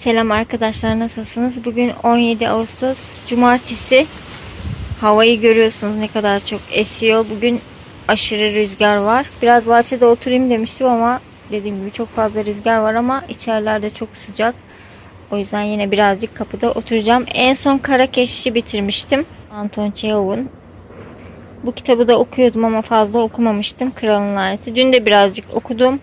Selam arkadaşlar nasılsınız? Bugün 17 Ağustos Cumartesi. Havayı görüyorsunuz ne kadar çok esiyor. Bugün aşırı rüzgar var. Biraz bahçede oturayım demiştim ama dediğim gibi çok fazla rüzgar var ama içerilerde çok sıcak. O yüzden yine birazcık kapıda oturacağım. En son Kara Keşiş'i bitirmiştim. Anton Çehov'un. Bu kitabı da okuyordum ama fazla okumamıştım. Kralın Laneti. Dün de birazcık okudum.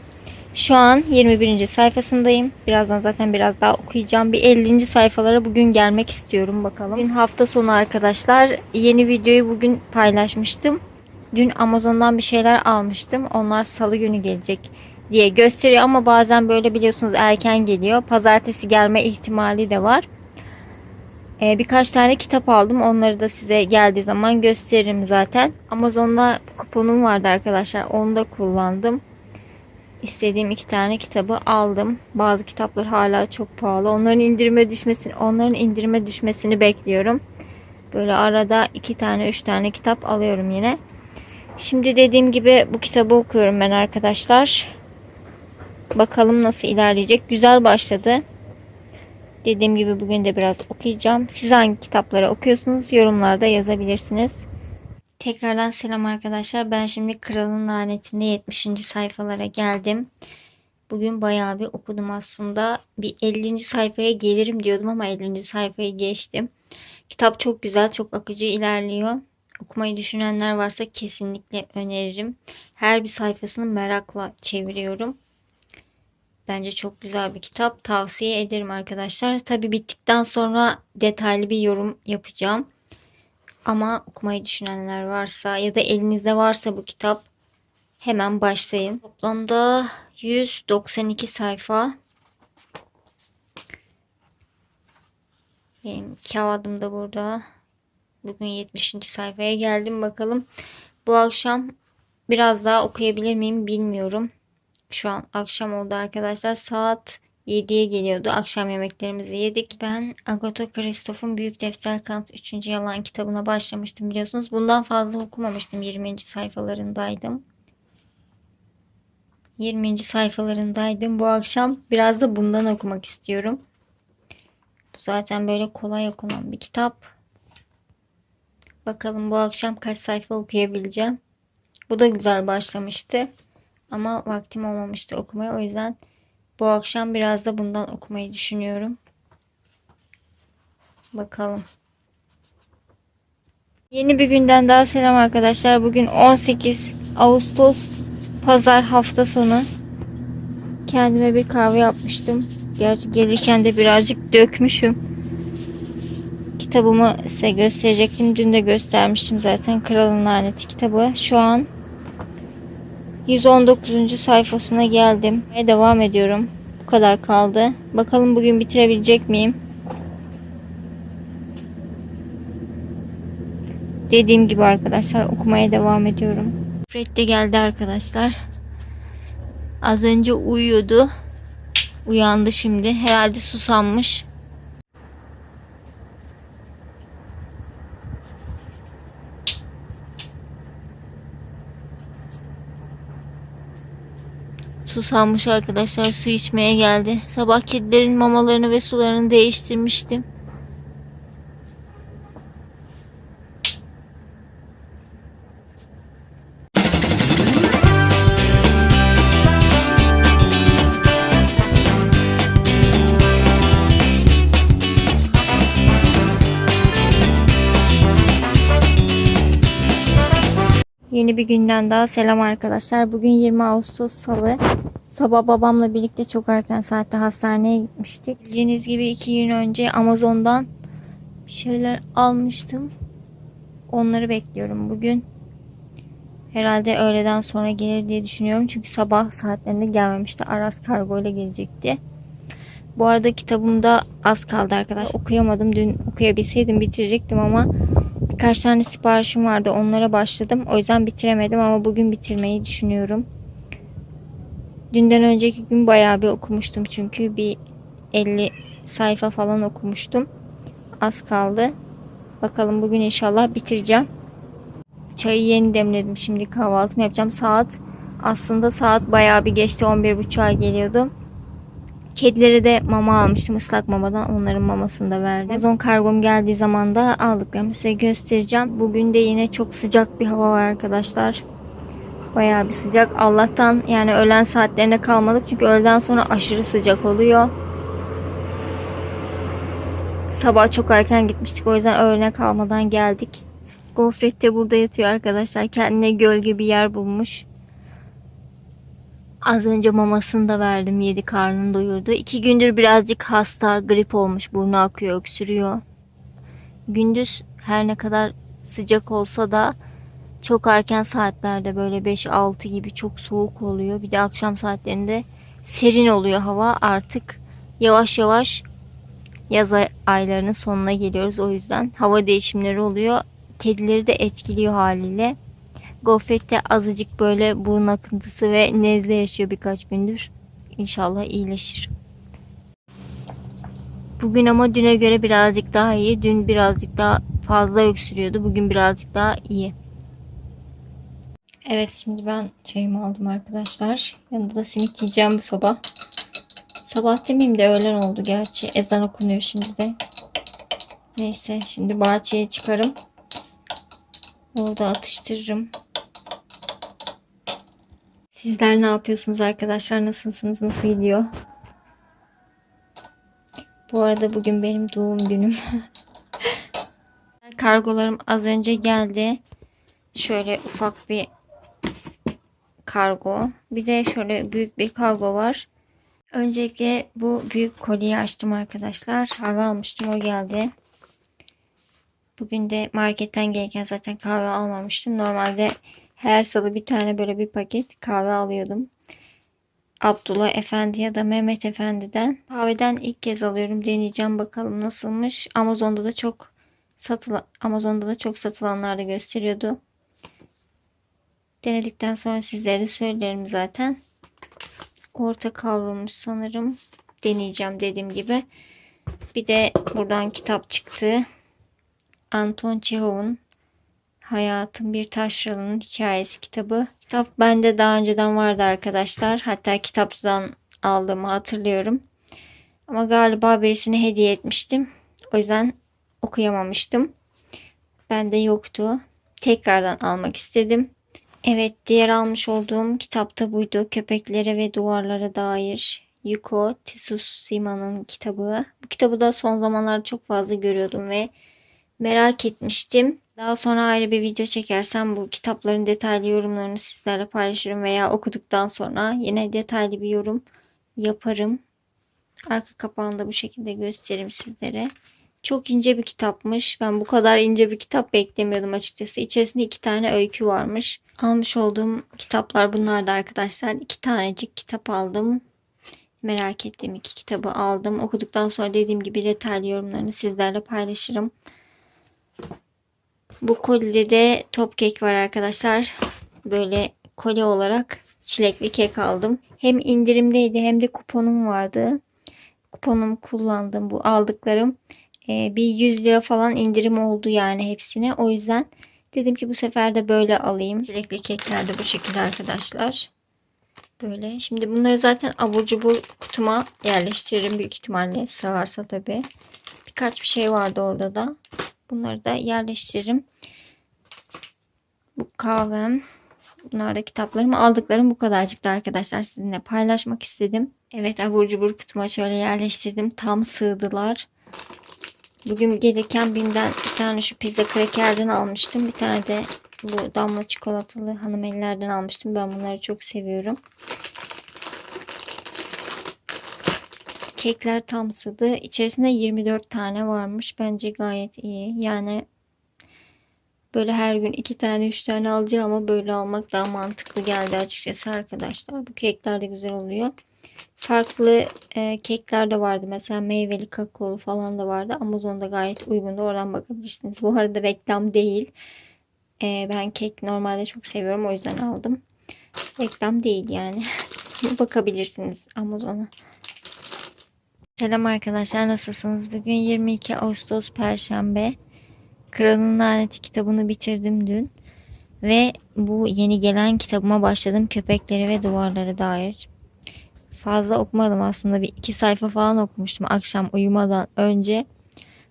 Şu an 21. sayfasındayım. Birazdan zaten biraz daha okuyacağım. Bir 50. sayfalara bugün gelmek istiyorum bakalım. Bugün hafta sonu arkadaşlar. Yeni videoyu bugün paylaşmıştım. Dün Amazon'dan bir şeyler almıştım. Onlar salı günü gelecek diye gösteriyor ama bazen böyle biliyorsunuz erken geliyor. Pazartesi gelme ihtimali de var. Ee, birkaç tane kitap aldım. Onları da size geldiği zaman gösteririm zaten. Amazon'da kuponum vardı arkadaşlar. Onu da kullandım. İstediğim iki tane kitabı aldım. Bazı kitaplar hala çok pahalı. Onların indirime düşmesini, onların indirime düşmesini bekliyorum. Böyle arada iki tane, üç tane kitap alıyorum yine. Şimdi dediğim gibi bu kitabı okuyorum ben arkadaşlar. Bakalım nasıl ilerleyecek. Güzel başladı. Dediğim gibi bugün de biraz okuyacağım. Siz hangi kitapları okuyorsunuz? Yorumlarda yazabilirsiniz. Tekrardan selam arkadaşlar. Ben şimdi Kralın Laneti'nde 70. sayfalara geldim. Bugün bayağı bir okudum aslında. Bir 50. sayfaya gelirim diyordum ama 50. sayfayı geçtim. Kitap çok güzel, çok akıcı ilerliyor. Okumayı düşünenler varsa kesinlikle öneririm. Her bir sayfasını merakla çeviriyorum. Bence çok güzel bir kitap. Tavsiye ederim arkadaşlar. Tabi bittikten sonra detaylı bir yorum yapacağım. Ama okumayı düşünenler varsa ya da elinizde varsa bu kitap hemen başlayın. Toplamda 192 sayfa. Benim kağıdım da burada. Bugün 70. sayfaya geldim bakalım. Bu akşam biraz daha okuyabilir miyim bilmiyorum. Şu an akşam oldu arkadaşlar. Saat 7'ye geliyordu. Akşam yemeklerimizi yedik. Ben Agatha Christoph'un Büyük Defter Kanıt 3. Yalan kitabına başlamıştım biliyorsunuz. Bundan fazla okumamıştım. 20. sayfalarındaydım. 20. sayfalarındaydım. Bu akşam biraz da bundan okumak istiyorum. Bu zaten böyle kolay okunan bir kitap. Bakalım bu akşam kaç sayfa okuyabileceğim. Bu da güzel başlamıştı. Ama vaktim olmamıştı okumaya. O yüzden bu akşam biraz da bundan okumayı düşünüyorum. Bakalım. Yeni bir günden daha selam arkadaşlar. Bugün 18 Ağustos Pazar hafta sonu. Kendime bir kahve yapmıştım. Gerçi gelirken de birazcık dökmüşüm. Kitabımı size gösterecektim. Dün de göstermiştim zaten. Kralın Laneti kitabı. Şu an 119. sayfasına geldim ve devam ediyorum. Bu kadar kaldı. Bakalım bugün bitirebilecek miyim? Dediğim gibi arkadaşlar okumaya devam ediyorum. Fred de geldi arkadaşlar. Az önce uyuyordu. Uyandı şimdi. Herhalde susanmış. Susamış arkadaşlar su içmeye geldi. Sabah kedilerin mamalarını ve sularını değiştirmiştim. Yeni bir günden daha selam arkadaşlar. Bugün 20 Ağustos Salı. Sabah babamla birlikte çok erken saatte hastaneye gitmiştik. Bildiğiniz gibi iki gün önce Amazon'dan bir şeyler almıştım. Onları bekliyorum bugün. Herhalde öğleden sonra gelir diye düşünüyorum. Çünkü sabah saatlerinde gelmemişti. Aras kargo ile gelecekti. Bu arada kitabımda az kaldı arkadaşlar. Okuyamadım. Dün okuyabilseydim bitirecektim ama birkaç tane siparişim vardı. Onlara başladım. O yüzden bitiremedim ama bugün bitirmeyi düşünüyorum. Dünden önceki gün bayağı bir okumuştum çünkü bir 50 sayfa falan okumuştum. Az kaldı. Bakalım bugün inşallah bitireceğim. Çayı yeni demledim. Şimdi kahvaltımı yapacağım. Saat aslında saat bayağı bir geçti. 11.30'a geliyordu. Kedilere de mama almıştım ıslak mamadan. Onların mamasını da verdim. Amazon kargom geldiği zaman da aldıklarımı size göstereceğim. Bugün de yine çok sıcak bir hava var arkadaşlar. Bayağı bir sıcak. Allah'tan yani öğlen saatlerine kalmadık. Çünkü öğleden sonra aşırı sıcak oluyor. Sabah çok erken gitmiştik. O yüzden öğlene kalmadan geldik. Gofret de burada yatıyor arkadaşlar. Kendine gölge bir yer bulmuş. Az önce mamasını da verdim. Yedi karnını doyurdu. İki gündür birazcık hasta. Grip olmuş. Burnu akıyor, öksürüyor. Gündüz her ne kadar sıcak olsa da çok erken saatlerde böyle 5-6 gibi çok soğuk oluyor. Bir de akşam saatlerinde serin oluyor hava. Artık yavaş yavaş yaz ay- aylarının sonuna geliyoruz. O yüzden hava değişimleri oluyor. Kedileri de etkiliyor haliyle. Gofret de azıcık böyle burun akıntısı ve nezle yaşıyor birkaç gündür. İnşallah iyileşir. Bugün ama düne göre birazcık daha iyi. Dün birazcık daha fazla öksürüyordu. Bugün birazcık daha iyi. Evet şimdi ben çayımı aldım arkadaşlar. Yanında da simit yiyeceğim bu sabah. Sabah demeyeyim de öğlen oldu gerçi. Ezan okunuyor şimdi de. Neyse şimdi bahçeye çıkarım. Orada atıştırırım. Sizler ne yapıyorsunuz arkadaşlar? Nasılsınız? Nasıl gidiyor? Bu arada bugün benim doğum günüm. Kargolarım az önce geldi. Şöyle ufak bir kargo. Bir de şöyle büyük bir kargo var. Öncelikle bu büyük kolyeyi açtım arkadaşlar. Kahve almıştım o geldi. Bugün de marketten gelirken zaten kahve almamıştım. Normalde her salı bir tane böyle bir paket kahve alıyordum. Abdullah Efendi ya da Mehmet Efendi'den. Kahveden ilk kez alıyorum. Deneyeceğim bakalım nasılmış. Amazon'da da çok satılan Amazon'da da çok satılanlarda gösteriyordu. Denedikten sonra sizlere söylerim zaten. Orta kavrulmuş sanırım. Deneyeceğim dediğim gibi. Bir de buradan kitap çıktı. Anton Çehov'un Hayatın Bir Taşralının Hikayesi kitabı. Kitap bende daha önceden vardı arkadaşlar. Hatta kitapçıdan aldığımı hatırlıyorum. Ama galiba birisine hediye etmiştim. O yüzden okuyamamıştım. Bende yoktu. Tekrardan almak istedim. Evet diğer almış olduğum kitapta buydu. Köpeklere ve duvarlara dair. Yuko Tsushima'nın kitabı. Bu kitabı da son zamanlarda çok fazla görüyordum ve merak etmiştim. Daha sonra ayrı bir video çekersem bu kitapların detaylı yorumlarını sizlerle paylaşırım veya okuduktan sonra yine detaylı bir yorum yaparım. Arka kapağını da bu şekilde göstereyim sizlere. Çok ince bir kitapmış. Ben bu kadar ince bir kitap beklemiyordum açıkçası. İçerisinde iki tane öykü varmış. Almış olduğum kitaplar bunlardı arkadaşlar. İki tanecik kitap aldım. Merak ettiğim iki kitabı aldım. Okuduktan sonra dediğim gibi detaylı yorumlarını sizlerle paylaşırım. Bu kolide de top kek var arkadaşlar. Böyle kolye olarak çilekli kek aldım. Hem indirimdeydi hem de kuponum vardı. Kuponumu kullandım bu aldıklarım. Ee, bir 100 lira falan indirim oldu yani hepsine. O yüzden dedim ki bu sefer de böyle alayım. Çilekli kekler de bu şekilde arkadaşlar. Böyle. Şimdi bunları zaten abur cubur kutuma yerleştiririm büyük ihtimalle sığarsa tabii. Birkaç bir şey vardı orada da. Bunları da yerleştiririm. Bu kahvem. Bunlar da kitaplarım. Aldıklarım bu kadarcıktı arkadaşlar. Sizinle paylaşmak istedim. Evet abur cubur kutuma şöyle yerleştirdim. Tam sığdılar. Bugün gelirken BİM'den bir tane şu pizza krakerden almıştım. Bir tane de bu damla çikolatalı hanım ellerden almıştım. Ben bunları çok seviyorum. Kekler tam sığdı. İçerisinde 24 tane varmış. Bence gayet iyi. Yani böyle her gün 2 tane 3 tane alacağım ama böyle almak daha mantıklı geldi açıkçası arkadaşlar. Bu kekler de güzel oluyor. Farklı e, kekler de vardı. Mesela meyveli kakaolu falan da vardı. Amazon'da gayet uygundu. Oradan bakabilirsiniz. Bu arada reklam değil. E, ben kek normalde çok seviyorum. O yüzden aldım. Reklam değil yani. Bakabilirsiniz Amazon'a. Selam arkadaşlar nasılsınız? Bugün 22 Ağustos Perşembe. Kralın Laneti kitabını bitirdim dün. Ve bu yeni gelen kitabıma başladım. Köpeklere ve duvarlara dair. Fazla okumadım aslında. Bir iki sayfa falan okumuştum akşam uyumadan önce.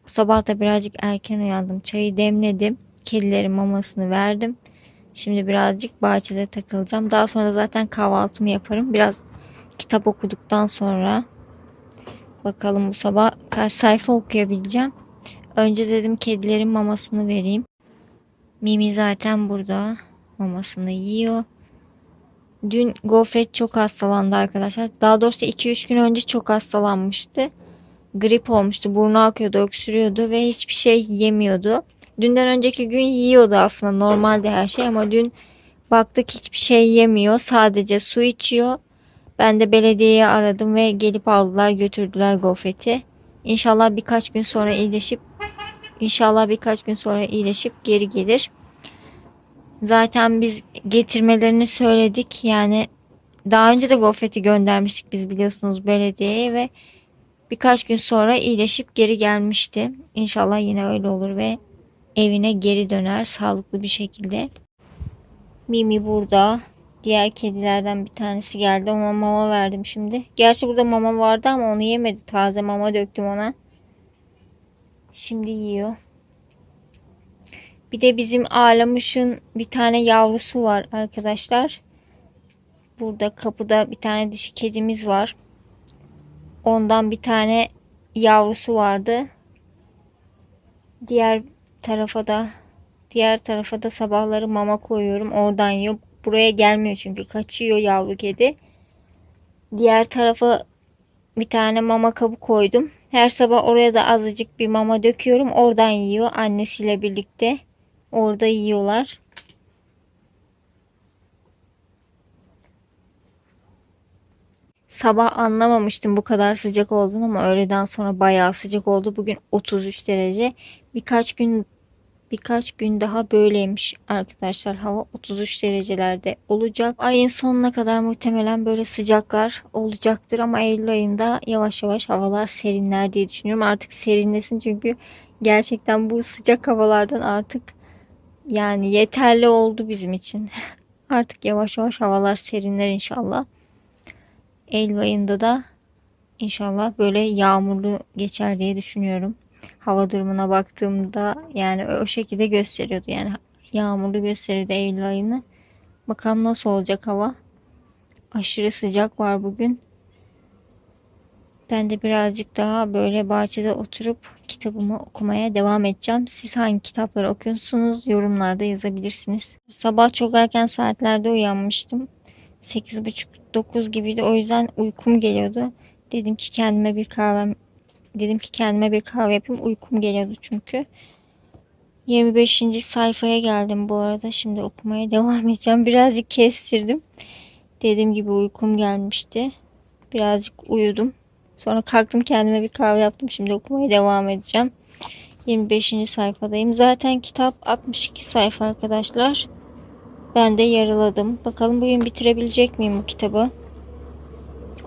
Bu sabah da birazcık erken uyandım. Çayı demledim. Kedilerin mamasını verdim. Şimdi birazcık bahçede takılacağım. Daha sonra zaten kahvaltımı yaparım. Biraz kitap okuduktan sonra bakalım bu sabah kaç sayfa okuyabileceğim. Önce dedim kedilerin mamasını vereyim. Mimi zaten burada mamasını yiyor. Dün gofret çok hastalandı arkadaşlar. Daha doğrusu 2-3 gün önce çok hastalanmıştı. Grip olmuştu. Burnu akıyordu, öksürüyordu ve hiçbir şey yemiyordu. Dünden önceki gün yiyordu aslında. Normalde her şey ama dün baktık hiçbir şey yemiyor. Sadece su içiyor. Ben de belediyeyi aradım ve gelip aldılar götürdüler gofreti. İnşallah birkaç gün sonra iyileşip İnşallah birkaç gün sonra iyileşip geri gelir. Zaten biz getirmelerini söyledik. Yani daha önce de gofreti göndermiştik biz biliyorsunuz belediyeye ve birkaç gün sonra iyileşip geri gelmişti. İnşallah yine öyle olur ve evine geri döner sağlıklı bir şekilde. Mimi burada. Diğer kedilerden bir tanesi geldi. Ona mama verdim şimdi. Gerçi burada mama vardı ama onu yemedi. Taze mama döktüm ona. Şimdi yiyor. Bir de bizim ağlamışın bir tane yavrusu var arkadaşlar. Burada kapıda bir tane dişi kedimiz var. Ondan bir tane yavrusu vardı. Diğer tarafa da diğer tarafa da sabahları mama koyuyorum. Oradan yiyor. Buraya gelmiyor çünkü kaçıyor yavru kedi. Diğer tarafa bir tane mama kabı koydum. Her sabah oraya da azıcık bir mama döküyorum. Oradan yiyor annesiyle birlikte. Orada yiyorlar. Sabah anlamamıştım bu kadar sıcak olduğunu ama öğleden sonra bayağı sıcak oldu. Bugün 33 derece. Birkaç gün birkaç gün daha böyleymiş arkadaşlar. Hava 33 derecelerde olacak. Ayın sonuna kadar muhtemelen böyle sıcaklar olacaktır ama Eylül ayında yavaş yavaş havalar serinler diye düşünüyorum. Artık serinlesin çünkü gerçekten bu sıcak havalardan artık yani yeterli oldu bizim için. Artık yavaş yavaş havalar serinler inşallah. Eylül ayında da inşallah böyle yağmurlu geçer diye düşünüyorum hava durumuna baktığımda yani o şekilde gösteriyordu. Yani yağmurlu gösteriyordu Eylül ayını. Bakalım nasıl olacak hava. Aşırı sıcak var bugün. Ben de birazcık daha böyle bahçede oturup kitabımı okumaya devam edeceğim. Siz hangi kitapları okuyorsunuz? Yorumlarda yazabilirsiniz. Sabah çok erken saatlerde uyanmıştım. 8.30-9 gibiydi. O yüzden uykum geliyordu. Dedim ki kendime bir kahvem Dedim ki kendime bir kahve yapayım. Uykum geliyordu çünkü. 25. sayfaya geldim bu arada. Şimdi okumaya devam edeceğim. Birazcık kestirdim. Dediğim gibi uykum gelmişti. Birazcık uyudum. Sonra kalktım kendime bir kahve yaptım. Şimdi okumaya devam edeceğim. 25. sayfadayım. Zaten kitap 62 sayfa arkadaşlar. Ben de yarıladım. Bakalım bugün bitirebilecek miyim bu kitabı?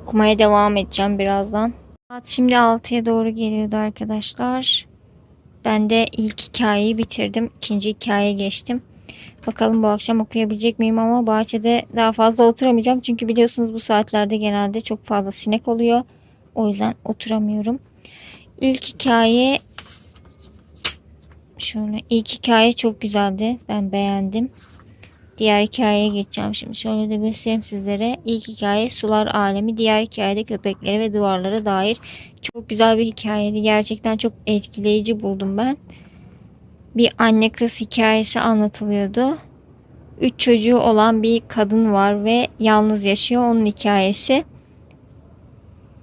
Okumaya devam edeceğim birazdan. Saat şimdi 6'ya doğru geliyordu arkadaşlar. Ben de ilk hikayeyi bitirdim. İkinci hikayeye geçtim. Bakalım bu akşam okuyabilecek miyim ama bahçede daha fazla oturamayacağım. Çünkü biliyorsunuz bu saatlerde genelde çok fazla sinek oluyor. O yüzden oturamıyorum. İlk hikaye şöyle ilk hikaye çok güzeldi. Ben beğendim. Diğer hikayeye geçeceğim şimdi. Şöyle de göstereyim sizlere. İlk hikaye sular alemi. Diğer hikayede köpeklere ve duvarlara dair. Çok güzel bir hikayeydi. Gerçekten çok etkileyici buldum ben. Bir anne kız hikayesi anlatılıyordu. Üç çocuğu olan bir kadın var ve yalnız yaşıyor. Onun hikayesi.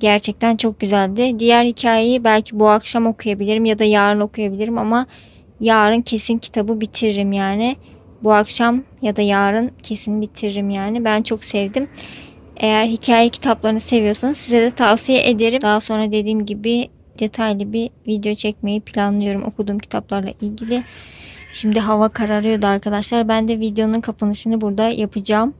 Gerçekten çok güzeldi. Diğer hikayeyi belki bu akşam okuyabilirim ya da yarın okuyabilirim ama yarın kesin kitabı bitiririm yani bu akşam ya da yarın kesin bitiririm yani. Ben çok sevdim. Eğer hikaye kitaplarını seviyorsanız size de tavsiye ederim. Daha sonra dediğim gibi detaylı bir video çekmeyi planlıyorum okuduğum kitaplarla ilgili. Şimdi hava kararıyordu arkadaşlar. Ben de videonun kapanışını burada yapacağım.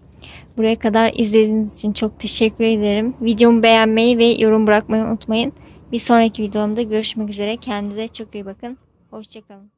Buraya kadar izlediğiniz için çok teşekkür ederim. Videomu beğenmeyi ve yorum bırakmayı unutmayın. Bir sonraki videomda görüşmek üzere. Kendinize çok iyi bakın. Hoşçakalın.